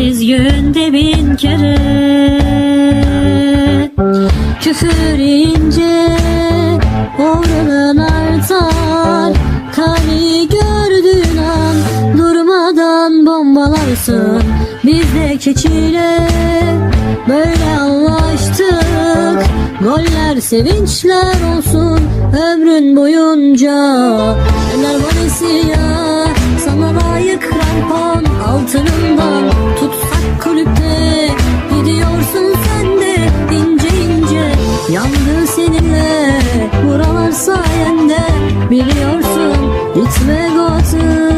Severiz günde bin kere. Küfür ince Oranın artar. Kani gördüğün an Durmadan bombalarsın. Biz de keçiyle Böyle anlaştık. Goller sevinçler olsun Ömrün boyunca. Eller Valencia Yandı seninle Buralar sayende. Biliyorsun Gitme gol